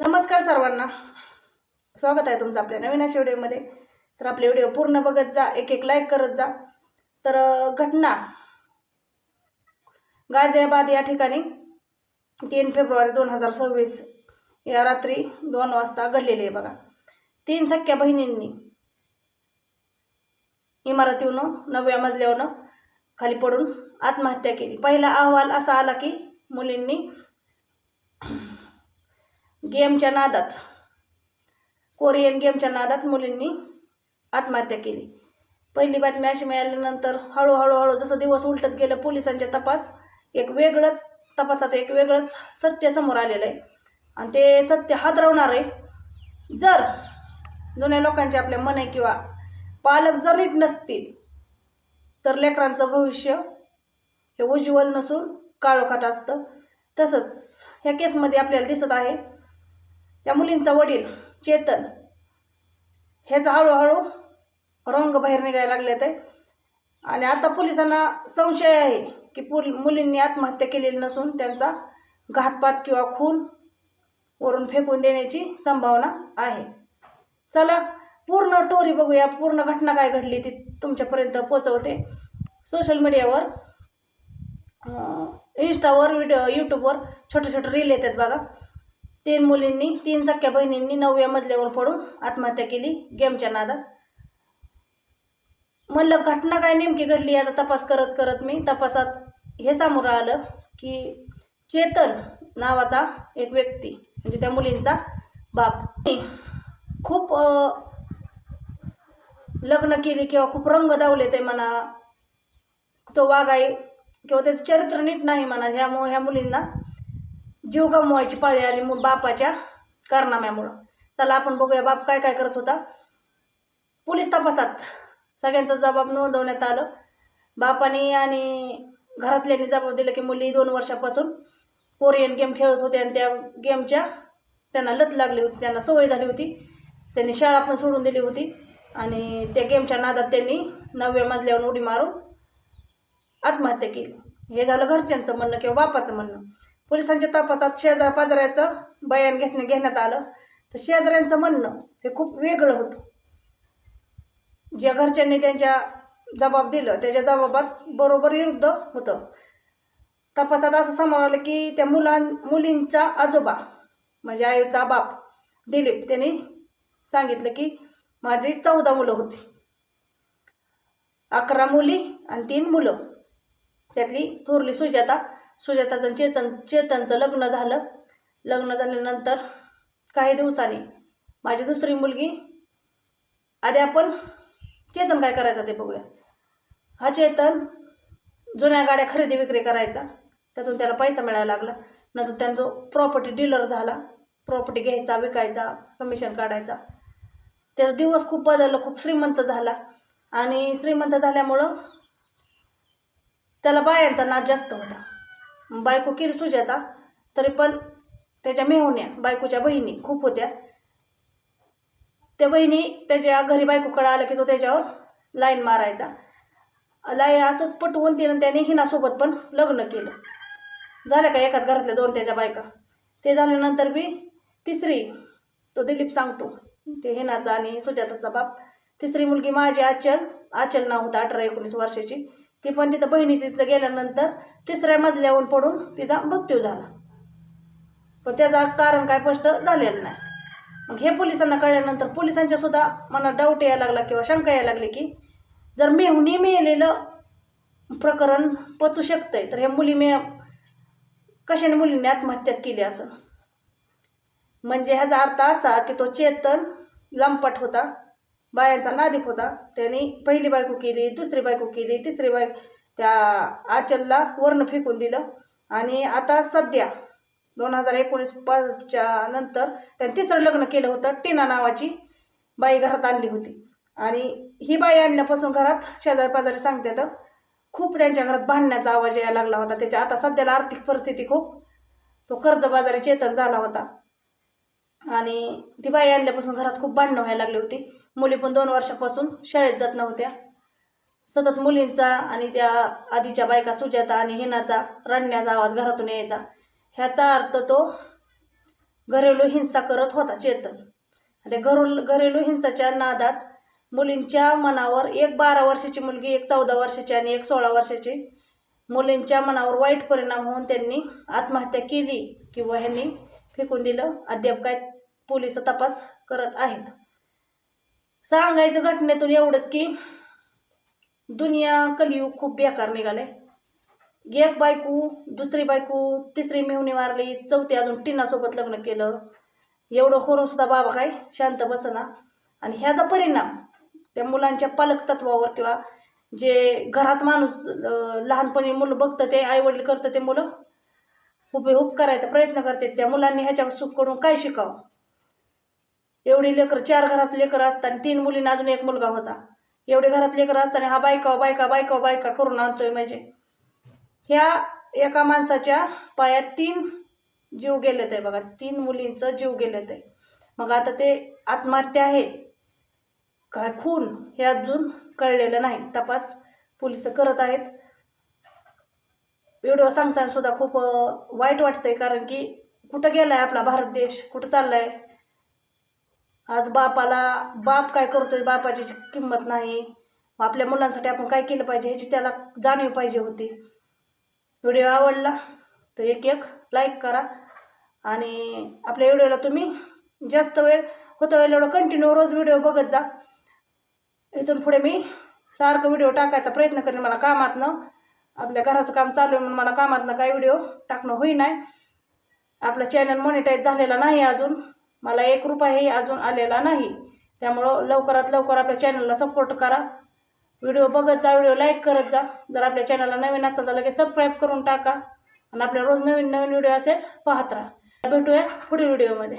नमस्कार सर्वांना. स्वागत आहे तुमचं आपल्या नवीन अशा व्हिडिओमध्ये. तर आपले व्हिडिओ पूर्ण बघत जा एक एक लाईक करत जा. तर घटना. गाझियाबाद या ठिकाणी तीन फेब्रुवारी दोन हजार सव्वीस या रात्री दोन वाजता घडलेली आहे बघा. तीन सख्या बहिणींनी इमारतीवरून नवव्या मजल्यावरनं खाली पडून आत्महत्या केली. पहिला अहवाल असा आला की मुलींनी गेमच्या नादात कोरियन गेमच्या नादात मुलींनी आत्महत्या केली. पहिली बातमी अशी मिळाल्यानंतर हळूहळू हळू जसं दिवस उलटत गेलं पोलिसांच्या तपास एक वेगळंच तपासात एक वेगळंच सत्य समोर आलेलं आहे. आणि ते सत्य हादरवणार आहे. जर जुन्या लोकांचे आपल्या मन आहे किंवा पालक जर नीट नसतील तर लेकरांचं भविष्य हे उज्ज्वल नसून काळोखात असतं. तसंच ह्या केसमध्ये आपल्याला दिसत आहे त्या मुलींचा वडील चेतन ह्याचा हळूहळू रंग बाहेर निघायला लागले ते. आणि आता पोलिसांना संशय आहे की पुल मुलींनी आत्महत्या केलेली नसून त्यांचा घातपात किंवा खून वरून फेकून देण्याची संभावना आहे. चला पूर्ण टोरी बघूया. पूर्ण घटना काय घडली ती तुमच्यापर्यंत पोचवते सोशल मीडियावर इंस्टावर व्हिडिओ यूट्यूबवर छोटे छोटे रील येतात बघा. तीन मुलींनी तीन सख्या बहिणींनी नवव्या मजल्यावर पडून आत्महत्या केली गेमच्या नादात. म्हणलं घटना काय नेमकी घडली? आता तपास करत करत मी तपासात. हे समोर आलं की चेतन नावाचा एक व्यक्ती म्हणजे त्या मुलींचा बाप खूप लग्न केली किंवा खूप रंग दावले ते म्हणा तो वाघ आहे किंवा त्याचं चरित्र नीट नाही म्हणा ह्यामुळे ह्या मुलींना जीव गमवायची पाळी आली मग बापाच्या कारनाम्यामुळं. चला आपण बघूया बाप काय काय करत होता. पोलीस तपासात. सगळ्यांचा जबाब नोंदवण्यात आलं. बापाने आणि घरातल्यांनी जबाब दिला की मुली दोन वर्षापासून कोरियन गेम खेळत होते आणि त्या गेमच्या त्यांना लत लागली होती त्यांना सवय झाली होती. त्यांनी शाळा पण सोडून दिली होती आणि त्या गेमच्या नादात त्यांनी नवव्या मजल्यावर उडी मारून आत्महत्या केली. हे झालं घरच्यांचं म्हणणं किंवा बापाचं म्हणणं. पोलिसांच्या तपासात शेजार पाजाऱ्याचं बयान घेतण्या घेण्यात आलं. तर शेजाऱ्यांचं म्हणणं हे खूप वेगळं होतं. ज्या घरच्यांनी त्यांच्या जबाब दिलं त्याच्या जबाबात बरोबर विरुद्ध होतं. तपासात असं समोर आलं की त्या मुलां मुलींचा आजोबा म्हणजे आईचा बाप दिलीप त्यांनी सांगितलं की माझी चौदा मुलं होती. अकरा मुली आणि तीन मुलं. त्यातली थोरली सुजाता सुजाताचं चेतन चेतनचं लग्न झालं. लग्न झाल्यानंतर काही दिवसांनी माझी दुसरी मुलगी आधी आपण चेतन काय करायचं ते बघूया. हा चेतन जुन्या गाड्या खरेदी विक्री करायचा. त्यातून त्याला पैसा मिळायला लागला. नंतर त्यानं जो प्रॉपर्टी डीलर झाला. प्रॉपर्टी घ्यायचा विकायचा कमिशन काढायचा. त्याचा दिवस खूप बदलला खूप श्रीमंत झाला. आणि श्रीमंत झाल्यामुळं त्याला बायांचा नाच जास्त होता. बायको केली सुजाता तरी पण त्याच्या मेहुण्या बायकोच्या बहिणी खूप होत्या. त्या बहिणी त्याच्या घरी बायकोकडे आलं की तो त्याच्यावर लाईन मारायचा. लाईन असंच पटवून तिनं त्याने हिनासोबत पण लग्न केलं. झालं का एकाच घरातल्या दोन त्याच्या बायका? ते झाल्यानंतर बी तिसरी तो दिलीप सांगतो ते हिनाचा आणि सुजाताचा बाप. तिसरी मुलगी माझी आचल आचल नाव होतं अठरा एकोणीस वर्षाची. ती पण तिथं बहिणीची तिथं गेल्यानंतर तिसऱ्या मजल्यावरून पडून तिचा मृत्यू झाला. पण त्याचा कारण काय स्पष्ट झालेलं नाही. मग हे पोलिसांना कळल्यानंतर पोलिसांच्या सुद्धा मला डाऊट यायला लागला किंवा शंका यायला लागली की जर मेहुनी मिळालेलं प्रकरण पचू शकतंय तर ह्या मुली मे कशाने मुलींनी आत्महत्याच केली असं? म्हणजे ह्याचा अर्थ असा की तो चेतन लंपट होता. बायांचा नादिक होता. त्याने पहिली बायको केली दुसरी बायको केली तिसरी बायको त्या आचलला वर्ण फेकून दिलं. आणि आता सध्या दोन हजार एकोणीस पाचच्या नंतर त्याने तिसरं लग्न केलं होतं टीना नावाची बाई घरात आणली होती. आणि ही बाई आणल्यापासून घरात शेजारी पाजारी सांगते तर खूप त्यांच्या घरात भांडण्याचा आवाज यायला लागला होता. त्याच्या आता सध्याला आर्थिक परिस्थिती खूप तो कर्जबाजारी चेतन झाला होता. आणि ती बाई आणल्यापासून घरात खूप भांडणं व्हायला लागली होती. मुली पण दोन वर्षापासून शाळेत जात नव्हत्या. सतत मुलींचा आणि त्या आधीच्या बायका सुजाता आणि हिनाचा रडण्याचा आवाज घरातून यायचा. ह्याचा अर्थ तो घरेलू हिंसा करत होता चेतन. त्या घरू घरेलू हिंसाच्या नादात मुलींच्या मनावर एक बारा वर्षाची मुलगी एक चौदा वर्षाची आणि एक सोळा वर्षाची मुलींच्या मनावर वाईट परिणाम होऊन त्यांनी आत्महत्या केली किंवा ह्यांनी फेकून दिलं. अद्याप काय पोलीस तपास करत आहेत. सांगायचं घटनेतून एवढंच की दुनिया कलियुग खूप बेकार निघाले एक बायको दुसरी बायको तिसरी मेहुणी मारली चौथी अजून टिनासोबत लग्न केलं. एवढं करून सुद्धा बाबा काय शांत बसना. आणि ह्याचा परिणाम त्या मुलांच्या पालक तत्वावर किंवा जे घरात माणूस लहानपणी मुलं बघतं ते आईवडील करतं ते मुलं हुबेहूब करायचा प्रयत्न करते त्या मुलांनी ह्याच्या सुखकडून काय शिकावं? एवढी लेकरं चार घरात लेकर असताना तीन मुलींना अजून एक मुलगा होता. एवढे घरात लेकर असताना हा बायका बायका बायका बायका करून आणतोय म्हणजे. ह्या एका माणसाच्या पायात तीन जीव गेलेत आहे बघा. तीन मुलींचं जीव गेलेत आहे. मग आता ते आत्महत्या आहे. काय खून हे अजून कळलेलं नाही. तपास पोलीस करत आहेत. व्हिडिओ सांगताना सुद्धा खूप वाईट वाटतंय कारण की कुठं गेलाय आपला भारत देश? कुठं चाललाय? आज बापाला बाप काय करतोय? बापाची किंमत नाही. आपल्या मुलांसाठी आपण काय केलं पाहिजे ह्याची त्याला जाणीव पाहिजे होती. व्हिडिओ आवडला तर एक एक लाईक करा. आणि आपल्या व्हिडिओला तुम्ही जास्त वेळ होता वेळ एवढं कंटिन्यू रोज व्हिडिओ बघत जा. इथून पुढे मी सारखं व्हिडिओ टाकायचा प्रयत्न करेन. मला कामातनं आपल्या घराचं काम चालू आहे म्हणून मला कामातनं काही व्हिडिओ टाकणं होई नाही आपलं चॅनल मॉनिटाईज झालेला नाही अजून. मला एक रुपयाही अजून आलेला नाही. त्यामुळं लवकरात लवकर आपल्या चॅनलला सपोर्ट करा. व्हिडिओ बघत जा व्हिडिओ लाईक करत जा. जर आपल्या चॅनलला नवीन असेल तर लगेच सबस्क्राईब करून टाका. आणि आपल्या रोज नवीन नवीन व्हिडिओ असेच पाहत राहा. भेटूया पुढील व्हिडिओमध्ये